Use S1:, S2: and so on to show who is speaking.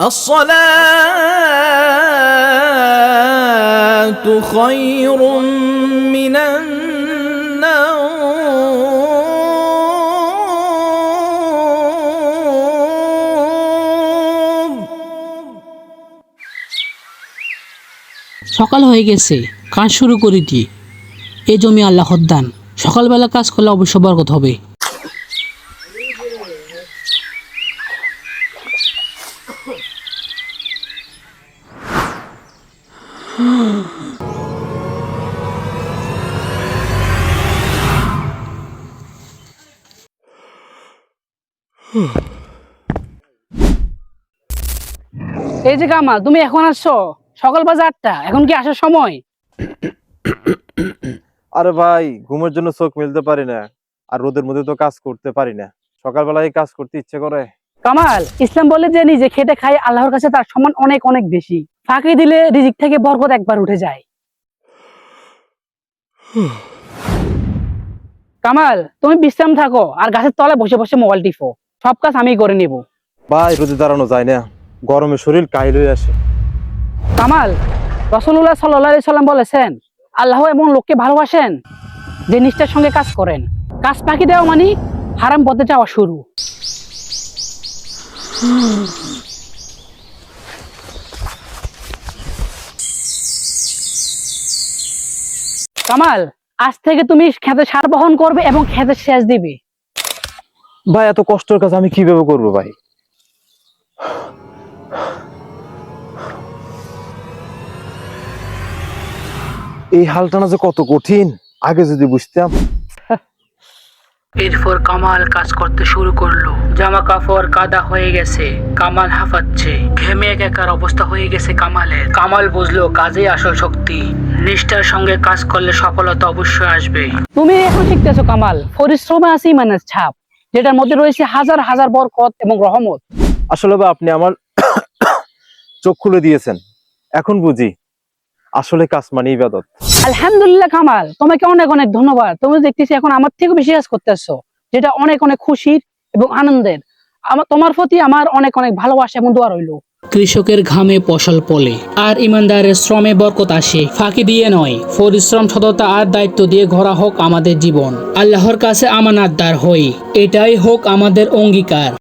S1: الصلاة خير من النوم
S2: সকাল হয়ে গেছে কাজ শুরু করিটি এ জমি আল্লাহর দান সকালবেলা কাজ করলে অবশ্য বরকত হবে এই যে কামাল তুমি এখন আসছো? সকাল বাজে আটটা এখন কি আসার সময়?
S3: আরে ভাই ঘুমের জন্য চোখ মেলতে পারি না আর রোদের মধ্যে তো কাজ করতে পারি না। সকালবেলায় কাজ করতে ইচ্ছে করে।
S2: কামাল ইসলাম বলে যে নিজে খেটে খাই আল্লাহর কাছে তার সম্মান অনেক অনেক বেশি। ফাঁকি দিলে রিজিক থেকে বরকত একবার উঠে যায়। কামাল তুমি বিশ্রাম থাকো আর গাছের তলায় বসে বসে মোবাইল টিপো। সব কাজ আমি করে নিব।
S3: ভাই রোদে দাঁড়ানো যায় না। গরমে শরীর কাহিল হয়ে আসে।
S2: কামাল রসুল্লাহ সাল্লাহ সাল্লাম বলেছেন আল্লাহ এমন লোককে ভালোবাসেন যে নিষ্ঠার সঙ্গে কাজ করেন। কাজ ফাঁকি দেওয়া মানে হারাম পথে যাওয়া শুরু। কামাল, আজ থেকে তুমি খেতে সার বহন করবে এবং খেতে সেচ দিবে।
S3: ভাই, এত কষ্টের কাজ আমি কীভাবে করব ভাই? এই হালটানা যে কত কঠিন, আগে যদি বুঝতাম।
S2: এরপর কামাল কাজ করতে শুরু করল। জামা কাপড় কাদা হয়ে গেছে কামাল হাঁপাচ্ছে। ঘেমে এক একার অবস্থা হয়ে গেছে কামালের। কামাল বুঝলো কাজে আসল শক্তি। নিষ্ঠার সঙ্গে কাজ করলে সফলতা অবশ্যই আসবে। তুমি এখন শিখতেছো কামাল পরিশ্রমে আছে মানে ছাপ যেটার মধ্যে রয়েছে হাজার হাজার বরকত এবং রহমত।
S3: আসলে ভাই আপনি আমার চোখ খুলে দিয়েছেন। এখন বুঝি আসলে কাজ মানে ইবাদত।
S2: আলহামদুলিল্লাহ কামাল তোমাকে অনেক অনেক ধন্যবাদ। তুমি দেখতেছি এখন আমার থেকে বেশি কাজ করতেছো যেটা অনেক অনেক খুশির এবং আনন্দের। আমার তোমার প্রতি আমার অনেক অনেক ভালোবাসা এবং দোয়া রইল। কৃষকের ঘামে ফসল পলে আর ইমানদারের শ্রমে বরকত আসে ফাঁকি দিয়ে নয়। পরিশ্রম সততা আর দায়িত্ব দিয়ে ঘোরা হোক আমাদের জীবন। আল্লাহর কাছে আমানাতদার হই এটাই হোক আমাদের অঙ্গীকার।